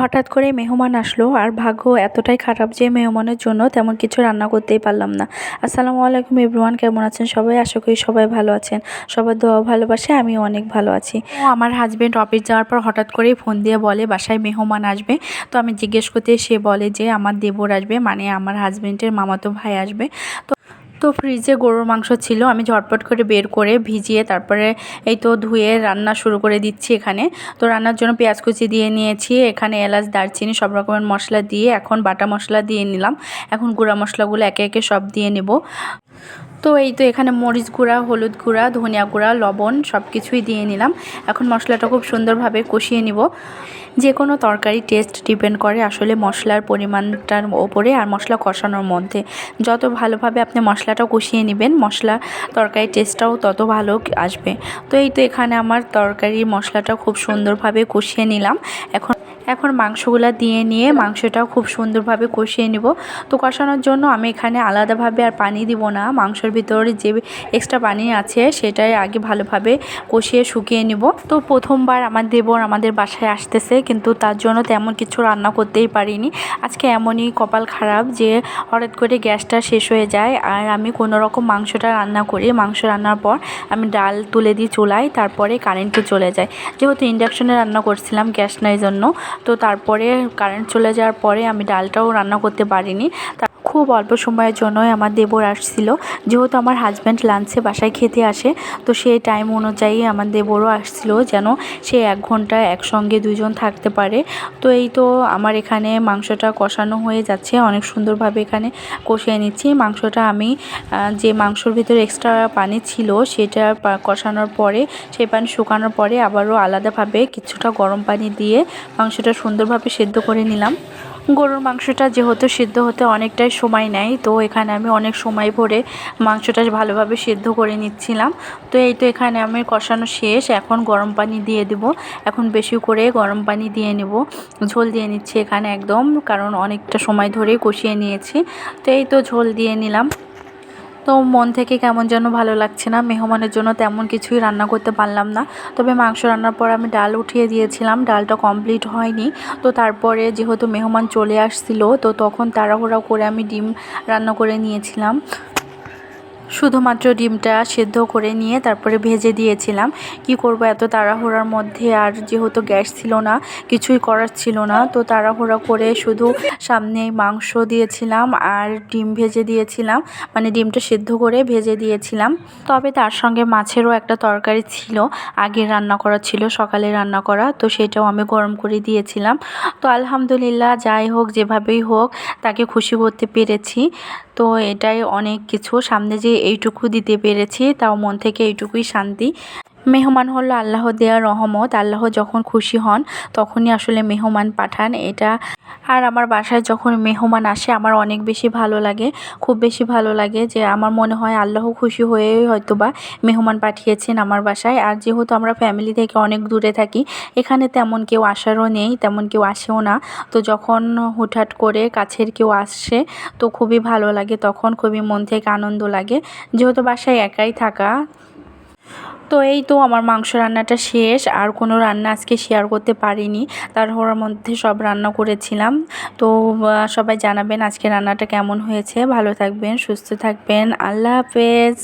হঠাৎ করে মেহমান আসলো আর ভাগ্য এতটাই খারাপ যে মেহমানের জন্য তেমন কিছু রান্না করতেই পারলাম না। আসসালামু আলাইকুম এভরিওয়ান, কেমন আছেন সবাই? আশা করি সবাই ভালো আছেন। সবার দোয়া ভালোবাসে আমি অনেক ভালো আছি। আমার হাজব্যান্ড অফিস যাওয়ার পর হঠাৎ করেই ফোন দিয়ে বলে, বাসায় মেহমান আসবে? তো আমি জিজ্ঞেস করতে সে বলে যে, আমার দেবর আসবে। মানে আমার হাজব্যান্ডের মামাতো ভাই আসবে। তো তো ফ্রিজে গরুর মাংস ছিল, আমি ঝটপট করে বের করে ভিজিয়ে তারপরে এই তো ধুয়ে রান্না শুরু করে দিচ্ছি এখানে। তো রান্নার জন্য পেঁয়াজ কুচি দিয়ে নিয়েছি, এখানে এলাচ, দারচিনি সব রকমের মশলা দিয়ে, এখন বাটা মশলা দিয়ে নিলাম। এখন গুঁড়া মশলাগুলো একে একে সব দিয়ে নেব। তো এই তো এখানে মরিচ গুঁড়া, হলুদ গুঁড়া, ধনিয়া গুঁড়া, লবণ সব কিছুই দিয়ে নিলাম। এখন মশলাটা খুব সুন্দরভাবে কষিয়ে নিব। যে কোনো তরকারি টেস্ট ডিপেন্ড করে আসলে মশলার পরিমাণটার ওপরে আর মশলা কষানোর মধ্যে। যত ভালোভাবে আপনি মশলাটা কষিয়ে নেবেন, মশলা তরকারি টেস্টটাও তত ভালো আসবে। তো এই তো এখানে আমার তরকারি মশলাটা খুব সুন্দরভাবে কষিয়ে নিলাম। এখন এখন মাংসগুলো দিয়ে নিয়ে মাংসটাও খুব সুন্দরভাবে কষিয়ে নেব। তো কষানোর জন্য আমি এখানে আলাদাভাবে আর পানি দিব না। মাংসর ভিতরে যে এক্সট্রা পানি আছে সেটাই আগে ভালোভাবে কষিয়ে শুকিয়ে নেব। তো প্রথমবার আমার দেবর আমাদের বাসায় আসতেছে কিন্তু তার জন্য তেমন কিছু রান্না করতেই পারিনি। আজকে এমনই কপাল খারাপ যে হঠাৎ করে গ্যাসটা শেষ হয়ে যায় আর আমি কোনো রকম মাংসটা রান্না করি। মাংস রান্নার পর আমি ডাল তুলে দিই চুলায়, তারপরে কারেন্টও চলে যায়। যেহেতু ইন্ডাকশনে রান্না করছিলাম গ্যাস নাই জন্য তো তারপরে কারেন্ট চলে যাওয়ার পরে আমি ডালটাও রান্না করতে পারিনি। খুব অল্প সময়ের জন্যই আমার দেবর আসছিল। যেহেতু আমার হাজব্যান্ড লাঞ্চে বাসায় খেতে আসে, তো সেই টাইম অনুযায়ী আমার দেবরও আসছিল যেন সে এক ঘণ্টা একসঙ্গে দুজন থাকতে পারে। তো এই তো আমার এখানে মাংসটা কষানো হয়ে যাচ্ছে। অনেক সুন্দরভাবে এখানে কষিয়ে নিচ্ছি। মাংসটা আমি যে মাংসর ভিতরে এক্সট্রা পানি ছিল সেটা কষানোর পরে, সেই পানি শুকানোর পরে আবারও আলাদাভাবে কিছুটা গরম পানি দিয়ে মাংসটা সুন্দরভাবে সেদ্ধ করে নিলাম। গরুর মাংসটা যেহেতু সিদ্ধ হতে অনেকটাই সময় নেয়, তো এখানে আমি অনেক সময় ভরে মাংসটা ভালোভাবে সিদ্ধ করে নিচ্ছিলাম। তো এই তো এখানে আমি কষানো শেষ, এখন গরম পানি দিয়ে দেব। এখন বেশি করে গরম পানি দিয়ে নেব। ঝোল দিয়ে নিচ্ছি এখানে একদম, কারণ অনেকটা সময় ধরে কষিয়ে নিয়েছি। তো এই তো ঝোল দিয়ে নিলাম। তো মন থেকে কেমন যেন ভালো লাগছে না, মেহমানের জন্য তেমন কিছুই রান্না করতে পারলাম না। তবে মাংস রান্নার পর আমি ডাল উঠিয়ে দিয়েছিলাম, ডালটা কমপ্লিট হয়নি। তো তারপরে যেহেতু মেহমান চলে আসছিল, তো তখন তাড়াহুড়া করে আমি ডিম রান্না করে নিয়েছিলাম। শুধুমাত্র ডিমটা সেদ্ধ করে নিয়ে তারপরে ভেজে দিয়েছিলাম। কি করব এত তাড়াহুড়ার মধ্যে? আর যেহেতু গ্যাস ছিল না, কিছুই করার ছিল না, তো তাড়াহুড়া করে শুধু সামনে মাংস দিয়েছিলাম আর ডিম ভেজে দিয়েছিলাম। মানে ডিমটা সেদ্ধ করে ভেজে দিয়েছিলাম। তবে তার সঙ্গে মাছেরও একটা তরকারি ছিল। আগে রান্না করা ছিল, সকালে রান্না করা, তো সেটাও আমি গরম করে দিয়েছিলাম। তো আলহামদুলিল্লাহ, যাই হোক, যেভাবেই হোক, তাকে খুশি করতে পেরেছি। তো এটাই অনেক কিছু। সামনে যে এইটুকু দিতে পেরেছি তাও মন থেকে এইটুকুই শান্তি। মেহমান হলো আল্লাহ দেওয়ার রহমত, আল্লাহ যখন খুশি হন তখনই আসলে মেহমান পাঠান। এটা আর আমার বাসায় যখন মেহমান আসে আমার অনেক বেশি ভালো লাগে, খুব বেশি ভালো লাগে যে আমার মনে হয় আল্লাহ খুশি হয়ে হয়তো বা মেহমান পাঠিয়েছেন আমার বাসায়। আর যেহেতু আমরা ফ্যামিলি থেকে অনেক দূরে থাকি, এখানে তেমন কেউ আসারও নেই, তেমন কেউ আসেও না। তো যখন হুটহাট করে কাছের কেউ আসে তো খুবই ভালো লাগে, তখন খুবই মন থেকে আনন্দ লাগে। যেহেতু বাসায় একাই থাকা তো এই তো আমার মাংস রান্নাটা শেষ। আর কোনো রান্না আজকে শেয়ার করতে পারিনি। তার তারপর মধ্যে সব রান্না করেছিলাম। তো সবাই জানাবেন আজকে রান্নাটা কেমন হয়েছে। ভালো থাকবেন, সুস্থ থাকবেন। আল্লাহ হাফেজ।